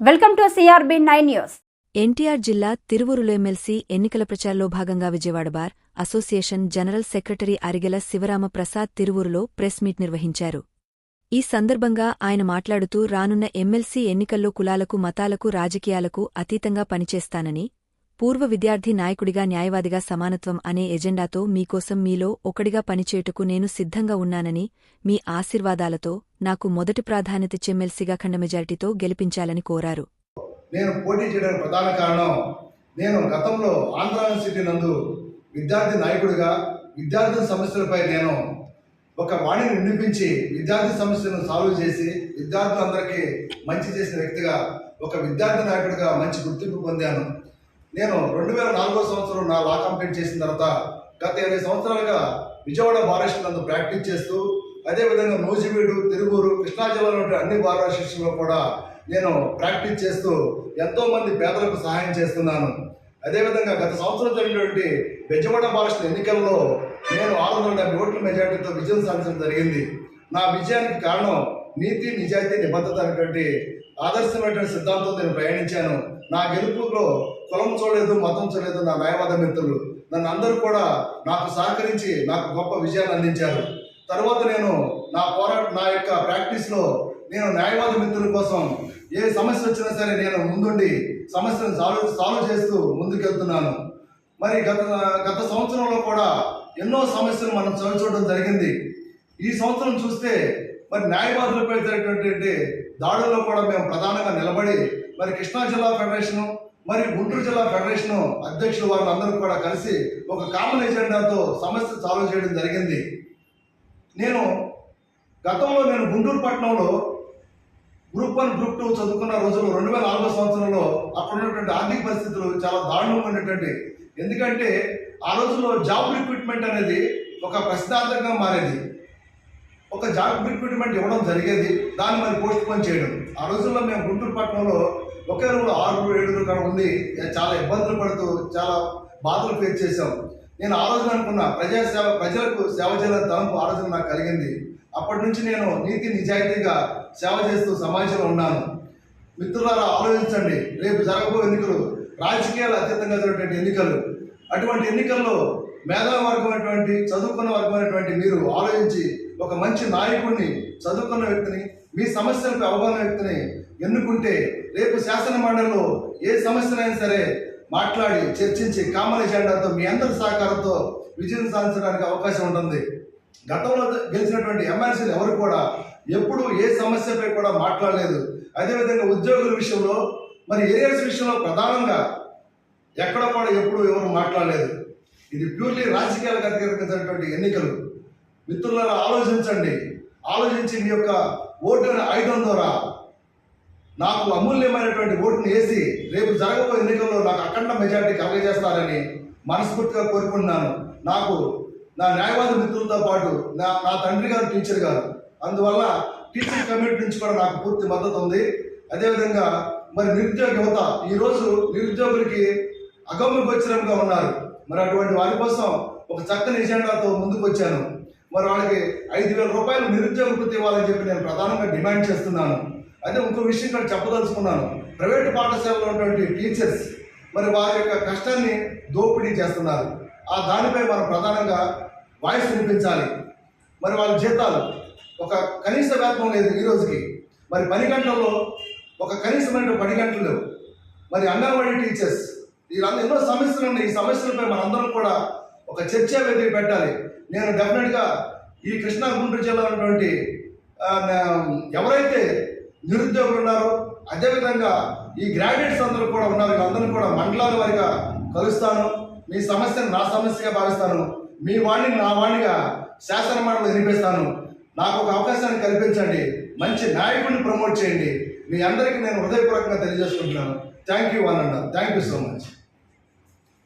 Welcome to CRB nine news. NTR జిల్లా తిరువురులో MLC ఎన్నికల ప్రచారంలో భాగంగా Vijayawada bar association general secretary Arigela Sivarama Prasad తిరువురులో press meet నిర్వహించారు. ఈ సందర్భంగా ఆయన మాట్లాడుతూ రానున్న ఎమ్మెల్సీ ఎన్నికల్లో కులాలకు మతాలకు రాజకీయాలకు అతీతంగా పనిచేస్తానని పూర్వ విద్యార్థి నాయకుడిగా న్యాయవాదిగా సమానత్వం అనే ఎజెండాతో మీకోసం మీలో ఒకడిగా పనిచేయుటకు నేను సిద్ధంగా ఉన్నానని మీ ఆశీర్వాదాలతో నాకు మొదటి ప్రాధాన్యత చెమ్మెల్సీగా ఖండ మెజారిటీతో గెలిపించాలని కోరారు. నేను పోటీ చేయడానికి ప్రధాన కారణం నేను గతంలో ఆంధ్ర యూనివర్సిటీ నందు విద్యార్థి నాయకుడిగా విద్యార్థుల సమస్యలపై నేను ఒక వాణిని వినిపించి విద్యార్థి సమస్యలను సాల్వ్ చేసి విద్యార్థులందరికీ మంచి చేసిన వ్యక్తిగా ఒక విద్యార్థి నాయకుడిగా మంచి గుర్తింపు పొందాను. నేను రెండు వేల నాలుగో సంవత్సరం నా లా కంప్లీట్ చేసిన తర్వాత గత ఇరవై సంవత్సరాలుగా విజయవాడ బారెస్ట్ నందు ప్రాక్టీస్ చేస్తూ అదేవిధంగా నూజివీడు తిరువూరు కృష్ణా జిల్లాలో అన్ని బార్ కూడా నేను ప్రాక్టీస్ చేస్తూ ఎంతోమంది పేదలకు సహాయం చేస్తున్నాను. అదేవిధంగా గత సంవత్సరం జరిగినటువంటి బెజవాడ బాలస్ట ఎన్నికల్లో నేను ఆరు వందల డెబ్బై ఓట్ల మెజార్టీతో విజయం సాధించడం జరిగింది. నా విజయానికి కారణం నీతి నిజాయితీ నిబద్ధత అనేటువంటి ఆదర్శమైనటువంటి సిద్ధాంతం నేను ప్రయాణించాను. నా గెలుపులో కులం చూడలేదు మతం చూడలేదు నా న్యాయవాద మిత్రులు. నన్ను అందరూ కూడా నాకు సహకరించి నాకు గొప్ప విజయాన్ని అందించారు. తర్వాత నేను నా పోరాట నా యొక్క ప్రాక్టీస్లో నేను న్యాయవాద మిత్రుల కోసం ఏ సమస్య వచ్చినా సరే నేను ముందుండి సమస్యను సాల్వ్ సాల్వ్ చేస్తూ ముందుకెళ్తున్నాను. మరి గత గత సంవత్సరంలో కూడా ఎన్నో సమస్యలు మనం చవిచూడడం జరిగింది. ఈ సంవత్సరం చూస్తే మరి న్యాయవాదులపై జరిగినటువంటి దాడుల్లో కూడా మేము ప్రధానంగా నిలబడి మరి కృష్ణా జిల్లా ఫెడరేషను మరి గుంటూరు జిల్లా ఫెడరేషను అధ్యక్షులు అందరూ కూడా కలిసి ఒక కామన్ ఎజెండాతో సమస్య సాల్వ్ చేయడం జరిగింది. నేను గతంలో నేను గుంటూరు పట్టణంలో గ్రూప్ వన్ గ్రూప్ టూ చదువుకున్న రోజుల్లో రెండు వేల నాలుగో సంవత్సరంలో అక్కడ ఉన్నటువంటి ఆర్థిక పరిస్థితులు చాలా దారుణంగా ఉండేటువంటి ఎందుకంటే ఆ రోజుల్లో జాబ్ రిక్రూట్మెంట్ అనేది ఒక ప్రశ్నార్థంగా మారేది. ఒక జాబ్ రిక్రూట్మెంట్ ఇవ్వడం జరిగేది. దాన్ని మరి పోస్ట్ పోన్ చేయడం. ఆ రోజుల్లో మేము గుంటూరు పట్టణంలో ఒకే రోజు ఆరుగురు ఏడుగురు కాడ ఉండి చాలా ఇబ్బందులు పడుతూ చాలా బాధలు ఫేస్ చేశాం. నేను ఆ రోజున అనుకున్నా ప్రజా సేవ ప్రజలకు సేవ చేయాలని తలంపు ఆలోచన నాకు కలిగింది. అప్పటి నుంచి నేను నీతి నిజాయితీగా సేవ చేస్తూ సమాజంలో ఉన్నాను. మిత్రులారా ఆలోచించండి. రేపు జరగబోయే ఎన్నికలు రాజకీయాలు అత్యంతంగా జరిగినటువంటి ఎన్నికలు. అటువంటి ఎన్నికల్లో మేధావి వర్గమైనటువంటి చదువుకున్న వర్గమైనటువంటి మీరు ఆలోచించి ఒక మంచి నాయకుడిని చదువుకున్న వ్యక్తిని మీ సమస్యలపై అవగాహన వ్యక్తిని ఎన్నుకుంటే రేపు శాసన మండలిలో ఏ సమస్యనైనా సరే మాట్లాడి చర్చించి కామన్ ఎజెండాతో మీ అందరి సహకారంతో విజయం సాధించడానికి అవకాశం ఉంటుంది. గతంలో గెలిచినటువంటి ఎమ్మెల్సీలు ఎవరు కూడా ఎప్పుడు ఏ సమస్యపై కూడా మాట్లాడలేదు. అదేవిధంగా ఉద్యోగుల విషయంలో మరి ఏరియాస్ విషయంలో ప్రధానంగా ఎక్కడ కూడా ఎప్పుడు ఎవరు మాట్లాడలేదు. ఇది ప్యూర్లీ రాజకీయాలకు అధికరించినటువంటి ఎన్నికలు. మిత్రులారా ఆలోచించండి. ఆలోచించి మీ యొక్క ఓటుని ఆయుధం ద్వారా నాకు అమూల్యమైనటువంటి ఓటును వేసి రేపు జరగబోయే ఎన్నికల్లో నాకు అఖండ మెజార్టీ కలగజేస్తారని మనస్ఫూర్తిగా కోరుకుంటున్నాను. నాకు నా న్యాయవాద మిత్రులతో పాటు నా నా తండ్రి గారు టీచర్ గారు. అందువల్ల టీచర్ కమ్యూనిటీ నుంచి కూడా నాకు పూర్తి మద్దతు ఉంది. అదేవిధంగా మరి నిరుద్యోగ యువత ఈరోజు నిరుద్యోగులకి అగమ్య గోచరంగా ఉన్నారు. మరి అటువంటి వారి కోసం ఒక చక్కని ఎజెండాతో ముందుకు వచ్చాను మరి వాళ్ళకి ఐదు వేల రూపాయలు నిరుద్యోగ వృత్తి ఇవ్వాలని చెప్పి నేను ప్రధానంగా డిమాండ్ చేస్తున్నాను. అయితే ఇంకో విషయం ఇక్కడ చెప్పదలుచుకున్నాను. ప్రైవేటు పాఠశాలలో ఉన్నటువంటి టీచర్స్ మరి వారి యొక్క కష్టాన్ని దోపిడీ చేస్తున్నారు. ఆ దానిపై మనం ప్రధానంగా వాయిస్ వినిపించాలి. మరి వాళ్ళ జీతాలు ఒక కనీస వేతనం లేదు ఈ రోజుకి. మరి పని గంటల్లో ఒక కనీసమైన పని గంటలు మరి అంగన్వాడీ టీచర్స్ వీళ్ళందరూ ఎన్నో సమస్యలు ఉన్నాయి. ఈ సమస్యలపై మనందరం కూడా ఒక చర్చ వెతికి పెట్టాలి. నేను డెఫినెట్గా ఈ కృష్ణా గుంటూరు జిల్లా ఉన్నటువంటి ఎవరైతే నిరుద్యోగులు ఉన్నారో అదేవిధంగా ఈ గ్రాడ్యుయేట్స్ అందరూ కూడా ఉన్నారు. అందరూ కూడా మండలాల వారిగా కలుస్తాను. మీ సమస్యను నా సమస్యగా భావిస్తాను. మీ వాణిని నా వాణిగా శాసన మండలి వినిపిస్తాను నాకు ఒక అవకాశాన్ని కల్పించండి. మంచి నాయకుడిని ప్రమోట్ చేయండి. మీ అందరికీ నేను హృదయపూర్వకంగా తెలియజేసుకుంటున్నాను. Thank you one and thank you so much